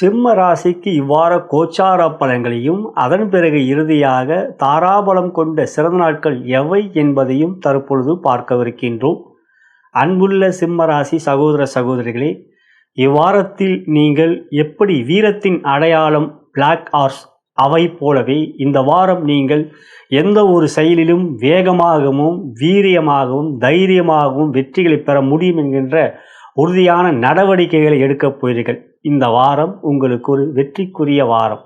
சிம்ம ராசிக்கு இவ்வாறு கோச்சார பலன்களையும் அதன் பிறகு இறுதியாக தாராபலம் கொண்ட சிறந்த நாட்கள் எவை என்பதையும் தற்பொழுது பார்க்கவிருக்கின்றோம். அன்புள்ள சிம்ம ராசி சகோதர சகோதரிகளே இவ்வாரத்தில் நீங்கள் எப்படி வீரத்தின் அடையாளம் பிளாக் ஆர்ஸ் அவை போலவே இந்த வாரம் நீங்கள் எந்த ஒரு செயலிலும் வேகமாகவும் வீரியமாகவும் தைரியமாகவும் வெற்றிகளை பெற முடியும் என்கின்ற உறுதியான நடவடிக்கைகளை எடுக்கப் போகிறீர்கள். இந்த வாரம் உங்களுக்கு ஒரு வெற்றிக்குரிய வாரம்.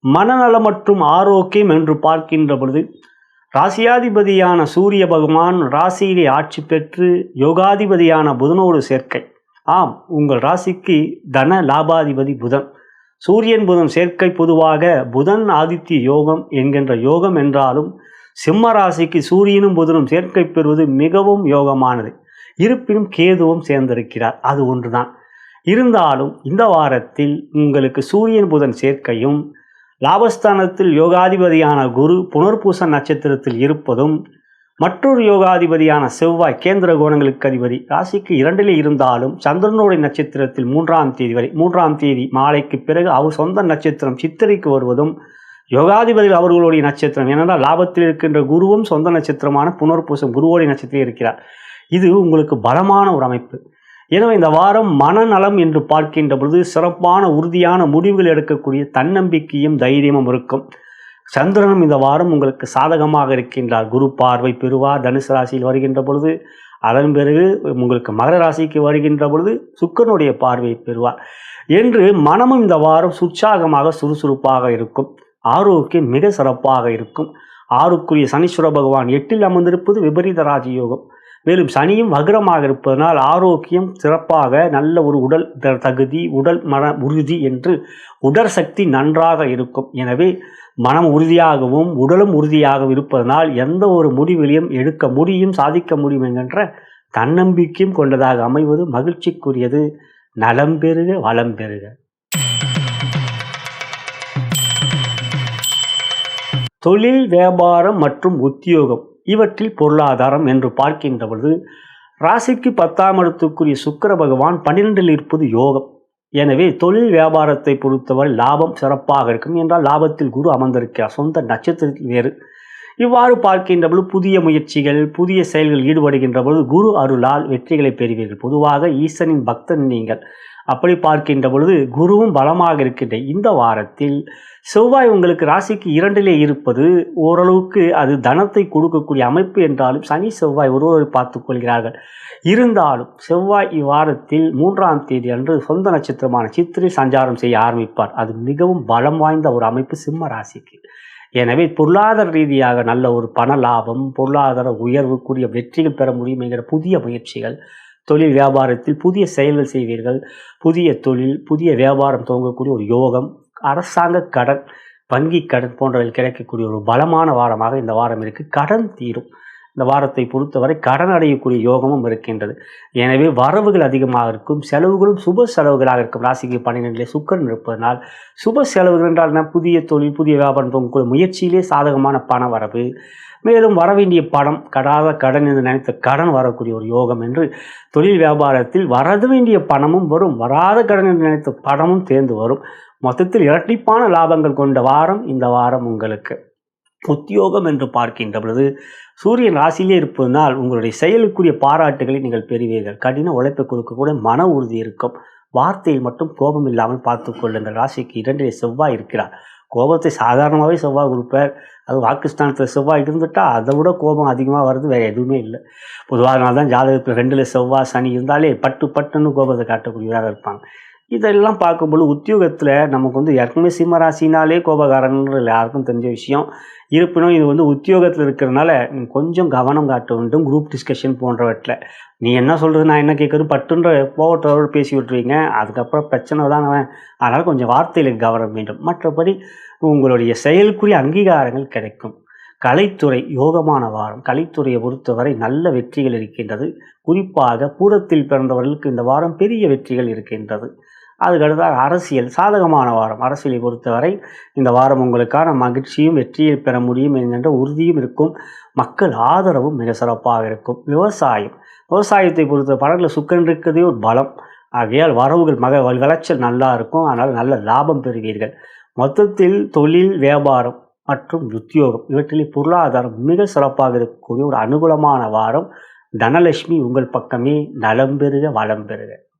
மனநலம் மற்றும் ஆரோக்கியம் என்று பார்க்கின்ற பொழுது ராசியாதிபதியான சூரிய பகவான் ராசியிலே ஆட்சி பெற்று யோகாதிபதியான புதனோடு சேர்க்கை. ஆம் உங்கள் ராசிக்கு தன லாபாதிபதி புதன். சூரியன் புதன் சேர்க்கை பொதுவாக புதன் ஆதித்ய யோகம் என்கின்ற யோகம் என்றாலும் சிம்ம ராசிக்கு சூரியனும் புதனும் சேர்க்கை பெறுவது மிகவும் யோகமானது. இருப்பினும் கேதுவும் சேர்ந்திருக்கிறார். அது ஒன்றுதான். இருந்தாலும் இந்த வாரத்தில் உங்களுக்கு சூரியன் புதன் சேர்க்கையும் லாபஸ்தானத்தில் யோகாதிபதியான குரு புனர்பூச நட்சத்திரத்தில் இருப்பதும் மற்றொரு யோகாதிபதியான செவ்வாய் கேந்திர கோணங்களுக்கு அதிபதி ராசிக்கு இரண்டிலே இருந்தாலும் சந்திரனுடைய நட்சத்திரத்தில் மூன்றாம் தேதி வரை மூன்றாம் தேதி மாலைக்கு பிறகு அவர் சொந்த நட்சத்திரம் சித்திரைக்கு வருவதும் யோகாதிபதியில் அவர்களுடைய நட்சத்திரம். ஏனென்றால் லாபத்தில் இருக்கின்ற குருவும் சொந்த நட்சத்திரமான புனர்பூசம் குருவோடைய நட்சத்திரம் இருக்கிறார். இது உங்களுக்கு பலமான ஒரு அமைப்பு. எனவே இந்த வாரம் மனநலம் என்று பார்க்கின்ற பொழுது சிறப்பான உறுதியான முடிவுகள் எடுக்கக்கூடிய தன்னம்பிக்கையும் தைரியமும் இருக்கும். சந்திரனும் இந்த வாரம் உங்களுக்கு சாதகமாக இருக்கின்றார். குரு பார்வை பெறுவார் தனுசு ராசியில் வருகின்ற பொழுது அதன் பிறகு உங்களுக்கு மகர ராசிக்கு வருகின்ற பொழுது சுக்கரனுடைய பார்வையை பெறுவார் என்று மனமும் இந்த வாரம் உற்சாகமாக சுறுசுறுப்பாக இருக்கும். ஆரோக்கியம் மிக சிறப்பாக இருக்கும். ஆறுக்குரிய சனீஸ்வர பகவான் எட்டில் அமர்ந்திருப்பது விபரீத ராஜயோகம். மேலும் சனியும் வக்ரமாக இருப்பதனால் ஆரோக்கியம் சிறப்பாக நல்ல ஒரு உடல் த- தகுதி உடல் மன உறுதி என்று உடற் சக்தி நன்றாக இருக்கும். எனவே மனம் உறுதியாகவும் உடலும் உறுதியாகவும் இருப்பதனால் எந்த ஒரு முடிவிலையும் எடுக்க முடியும் சாதிக்க முடியும் என்கின்ற தன்னம்பிக்கையும் கொண்டதாக அமைவது மகிழ்ச்சிக்குரியது. நலம் பெறுக வளம் பெறுக. தொழில் வியாபாரம் மற்றும் உத்தியோகம். இவற்றில் பொருளாதாரம் என்று பார்க்கின்ற பொழுது ராசிக்கு பத்தாம் இடத்துக்குரிய சுக்கிர பகவான் பன்னிரெண்டில் இருப்பது யோகம். எனவே தொழில் வியாபாரத்தை பொறுத்தவரை லாபம் சிறப்பாக இருக்கும். என்றால் லாபத்தில் குரு அமர்ந்திருக்கிறார். சொந்த நட்சத்திரத்தில் வேறு. இவ்வாறு பார்க்கின்ற பொழுது புதிய முயற்சிகள் புதிய செயல்கள் ஈடுபடுகின்ற பொழுது குரு அருளால் வெற்றிகளை பெறுவீர்கள். பொதுவாக ஈசனின் பக்தன் நீங்கள். அப்படி பார்க்கின்ற பொழுது குருவும் பலமாக இருக்கின்ற இந்த வாரத்தில் செவ்வாய் உங்களுக்கு ராசிக்கு இரண்டிலே இருப்பது ஓரளவுக்கு அது தனத்தை கொடுக்கக்கூடிய அமைப்பு என்றாலும் சனி செவ்வாய் ஒருவரை பார்த்துக்கொள்கிறார்கள் இருந்தாலும் செவ்வாய் இவ்வாரத்தில் மூன்றாம் தேதி அன்று சொந்த நட்சத்திரமான சித்திரை சஞ்சாரம் செய்ய ஆரம்பிப்பார். அது மிகவும் பலம் வாய்ந்த ஒரு அமைப்பு சிம்ம ராசிக்கு. எனவே பொருளாதார ரீதியாக நல்ல ஒரு பண லாபம் பொருளாதார உயர்வுக்குரிய வெற்றிகள் பெற முடியும் என்கிற புதிய முயற்சிகள் தொழில் வியாபாரத்தில் புதிய செயல்கள் செய்வீர்கள். புதிய தொழில் புதிய வியாபாரம் துவங்கக்கூடிய ஒரு யோகம் அரசாங்க கடன் வங்கி கடன் போன்றவை கிடைக்கக்கூடிய ஒரு பலமான வாரமாக இந்த வாரம் இருக்குது கடன் தீரும். இந்த வாரத்தை பொறுத்தவரை கடன் அடையக்கூடிய யோகமும் இருக்கின்றது. எனவே வரவுகள் அதிகமாக இருக்கும் செலவுகளும் சுப செலவுகளாக இருக்கும். ராசிக்கு பன்னிரெண்டிலே சுக்கரன் இருப்பதனால் சுப செலவுகள் என்றால் என்ன? புதிய தொழில் புதிய வியாபாரம் போகக்கூடிய முயற்சியிலே சாதகமான பண வரவு. மேலும் வர வேண்டிய பணம் கடாத கடன் என்று நினைத்த கடன் வரக்கூடிய ஒரு யோகம் என்று தொழில் வியாபாரத்தில் வரது வேண்டிய பணமும் வரும். வராத கடன் என்று நினைத்த பணமும் தேர்ந்து வரும். மொத்தத்தில் இரட்டிப்பான லாபங்கள் கொண்ட வாரம் இந்த வாரம் உங்களுக்கு. உத்தியோகம் என்று பார்க்கின்ற பொழுது சூரியன் ராசியிலே இருப்பதனால் உங்களுடைய செயலுக்குரிய பாராட்டுகளை நீங்கள் பெறுவீர்கள். கடின உழைப்பை கொடுக்கக்கூடிய மன உறுதி இருக்கும். வார்த்தையில் மட்டும் கோபம் இல்லாமல் பார்த்துக்கொள்ளுங்கள் ராசிக்கு இரண்டிலே செவ்வாய் இருக்கிறார். கோபத்தை சாதாரணமாகவே செவ்வாய் கொடுப்பார். அது வாக்குஸ்தானத்தில் செவ்வாய் இருந்துட்டால் அதை விட கோபம் அதிகமாக வருது வேறு எதுவுமே இல்லை. பொதுவாக தான் ஜாதகத்தில் ரெண்டில் செவ்வாய் சனி இருந்தாலே பட்டு பட்டுன்னு கோபத்தை காட்டக்கூடியதாக இருப்பாங்க. இதெல்லாம் பார்க்கும்போது உத்தியோகத்தில் நமக்கு வந்து ஏற்கனவே சிம்மராசினாலே கோபகாரன்ற யாருக்கும் தெரிஞ்ச விஷயம். இருப்பினும் இது வந்து உத்தியோகத்தில் இருக்கிறனால நீ கொஞ்சம் கவனம் காட்ட வேண்டும் குரூப் டிஸ்கஷன் போன்றவற்றில். நீ என்ன சொல்கிறது நான் என்ன கேட்குறது பட்டுன்ற போகட்டோடு பேசி விட்டுருவீங்க. அதுக்கப்புறம் பிரச்சனை தான் அதனால் கொஞ்சம் வார்த்தையில் கவனம் வேண்டும். மற்றபடி உங்களுடைய செயலுக்குரிய அங்கீகாரங்கள் கிடைக்கும். கலைத்துறை யோகமான வாரம். கலைத்துறையை பொறுத்தவரை நல்ல வெற்றிகள் இருக்கின்றது. குறிப்பாக பூரத்தில் பிறந்தவர்களுக்கு இந்த வாரம் பெரிய வெற்றிகள் இருக்கின்றது. அதுக்கடுத்தாக அரசியல் சாதகமான வாரம். அரசியலை பொறுத்தவரை இந்த வாரம் உங்களுக்கான மகிழ்ச்சியும் வெற்றியை பெற முடியும் என்கின்ற உறுதியும் இருக்கும். மக்கள் ஆதரவும் மிக சிறப்பாக இருக்கும். விவசாயம். விவசாயத்தை பொறுத்த படங்களில் சுக்கன் இருக்கிறதே ஒரு பலம். ஆகையால் வரவுகள் மக விளைச்சல் நல்லா இருக்கும். அதனால் நல்ல லாபம் பெறுவீர்கள். மொத்தத்தில் தொழில் வியாபாரம் மற்றும் உத்தியோகம் இவற்றிலே பொருளாதாரம் மிக சிறப்பாக இருக்கக்கூடிய ஒரு அனுகூலமான வாரம். தனலட்சுமி உங்கள் பக்கமே நலம் பெறுக வளம் பெறுக.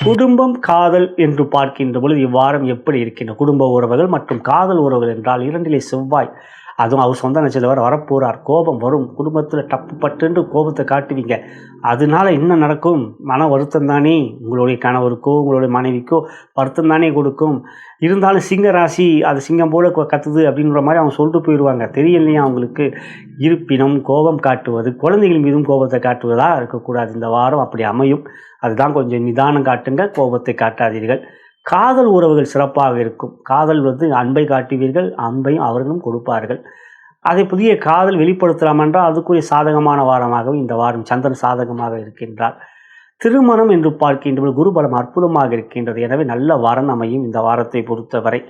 குடும்பம் காதல் என்று பார்க்கின்ற பொழுது இவ்வாரம் எப்படி இருக்கின்ற குடும்ப உறவுகள் மற்றும் காதல் உறவுகள் என்றால் இரண்டிலே செவ்வாய் அதுவும் அவர் சொந்த நட்சத்திரம் வர வரப்போகிறார் கோபம் வரும். குடும்பத்தில் டப்பு பட்டுன்னு கோபத்தை காட்டுவீங்க. அதனால என்ன நடக்கும்? மன வருத்தம் தானே? உங்களுடைய கணவருக்கோ உங்களுடைய மனைவிக்கோ வருத்தம் தானே கொடுக்கும். இருந்தாலும் சிங்க ராசி அது சிங்கம் போல கத்துது அப்படின்ற மாதிரி அவங்க சொல்லிட்டு போயிடுவாங்க. தெரியலையா அவங்களுக்கு? இருப்பினும் கோபம் காட்டுவது குழந்தைகள் மீதும் கோபத்தை காட்டுவதாக இருக்கக்கூடாது. இந்த வாரம் அப்படி அமையும். அதுதான் கொஞ்சம் நிதானம் காட்டுங்க. கோபத்தை காட்டாதீர்கள். காதல் உறவுகள் சிறப்பாக இருக்கும். காதல் வந்து அன்பை காட்டுவீர்கள் அன்பையும் அவர்களும் கொடுப்பார்கள். அதை புதிய காதல் வெளிப்படுத்தலாம் என்றால் அதுக்குரிய சாதகமான வாரமாகவும் இந்த வாரம் சந்திரன் சாதகமாக இருக்கின்றார். திருமணம் என்று பார்க்கின்ற குருபலம் அற்புதமாக இருக்கின்றது. எனவே நல்ல வரன் அமையும் இந்த வாரத்தை பொறுத்தவரை.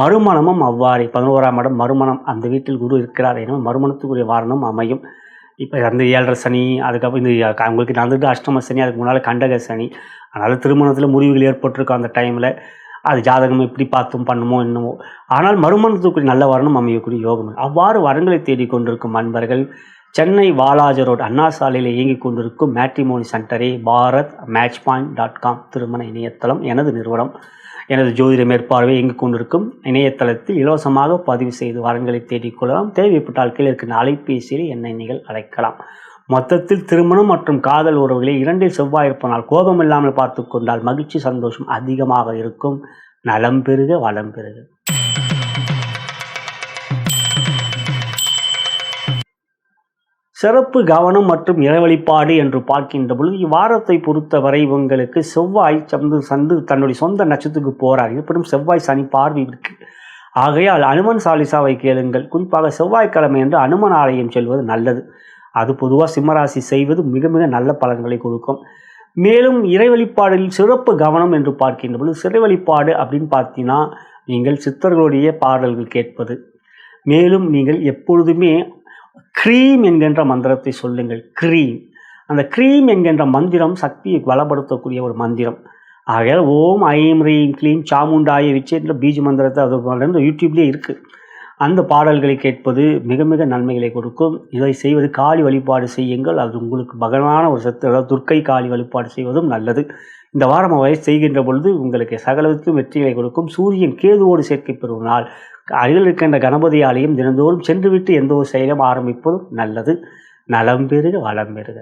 மறுமணமும் அவ்வாறே. பதினோராம் இடம் மறுமணம். அந்த வீட்டில் குரு இருக்கிறார். எனவே மறுமணத்துக்குரிய வாரணம் அமையும். இப்போ அந்த ஏழரை சனி அதுக்கப்புறம் இந்த உங்களுக்கு நடந்துட்டு அஷ்டம சனி அதுக்கு முன்னால் கண்டக சனி. அதனால் திருமணத்தில் முறிவுகள் ஏற்பட்டிருக்கும் அந்த டைமில் அது ஜாதகம் எப்படி பார்த்தும் பண்ணுமோ என்னமோ. ஆனால் மறுமணத்துக்குரிய நல்ல வரணும் அமையக்கூடிய யோகம் அவ்வாறு வரங்களை தேடிக்கொண்டிருக்கும் அன்பர்கள் சென்னை வாலாஜர் ரோட் அண்ணா சாலையில் இயங்கிக் கொண்டிருக்கும் matrimony சென்டரே Bharat match point dot com திருமண இணையதளம் எனது நிறுவனம். எனது ஜோதிட மேற்பார்வை இயங்கிக் கொண்டிருக்கும் இணையதளத்தில் இலவசமாக பதிவு செய்து வரங்களை தேடிக்கொள்ளலாம் தேவைப்பட்டால் கீழே இருக்கின்ற அலைபேசியில் என்னை நீங்கள் அழைக்கலாம். மொத்தத்தில் திருமணம் மற்றும் காதல் உறவுகளை இரண்டில் செவ்வாய் இருப்பனால் கோபம் இல்லாமல் பார்த்து கொண்டால் மகிழ்ச்சி சந்தோஷம் அதிகமாக இருக்கும். நலம் பெருக வளம் பெருக சிறப்பு கவனம் மற்றும் இறைவழிப்பாடு என்று பார்க்கின்ற பொழுது இவ்வாரத்தை பொறுத்தவரை உங்களுக்கு செவ்வாய் சந்து சந்து தன்னுடைய சொந்த நட்சத்திரத்துக்கு போகிறார் இருப்பினும் செவ்வாய் சனி பார்வை இருக்கு. ஆகையால் அனுமன் சாலிசாவை கேளுங்கள். குறிப்பாக செவ்வாய்க்கிழமை என்று அனுமன் ஆலயம் செல்வது நல்லது. அது பொதுவாக சிம்மராசி செய்வது மிக மிக நல்ல பலன்களை கொடுக்கும். மேலும் இறை வழிபாடில் சிறப்பு கவனம் என்று பார்க்கின்ற பொழுது சிறை வழிபாடு அப்படின்னு பார்த்தீங்கன்னா நீங்கள் சித்தர்களுடைய பாடல்கள் கேட்பது. மேலும் நீங்கள் எப்பொழுதுமே க்ரீம் என்கின்ற மந்திரத்தை சொல்லுங்கள். க்ரீம் அந்த க்ரீம் என்கின்ற மந்திரம் சக்தியை பலப்படுத்தக்கூடிய ஒரு மந்திரம். ஆகையால் ஓம் ஐம் ரீம் க்ளீம் சாமுண்டாய விச்சு என்ற பீஜ மந்திரத்தை அது யூடியூப்லேயே இருக்குது அந்த பாடல்களை கேட்பது மிக மிக நன்மைகளை கொடுக்கும். இதை செய்வது காளி வழிபாடு செய்யுங்கள். அது உங்களுக்கு பகவான ஒரு சத்து அதாவது துர்க்கை காளி வழிபாடு செய்வதும் நல்லது. இந்த வாரம் அவை செய்கின்ற பொழுது உங்களுக்கு சகலத்துக்கும் வெற்றிகளை கொடுக்கும். சூரியன் கேதுவோடு சேர்க்கை பெறும் நாள். அருகில் இருக்கின்ற கணபதி ஆலயம் தினந்தோறும் சென்றுவிட்டு எந்த ஒரு செயலும் ஆரம்பிப்பதும் நல்லது. நலம் பெறுக வளம் பெறுக.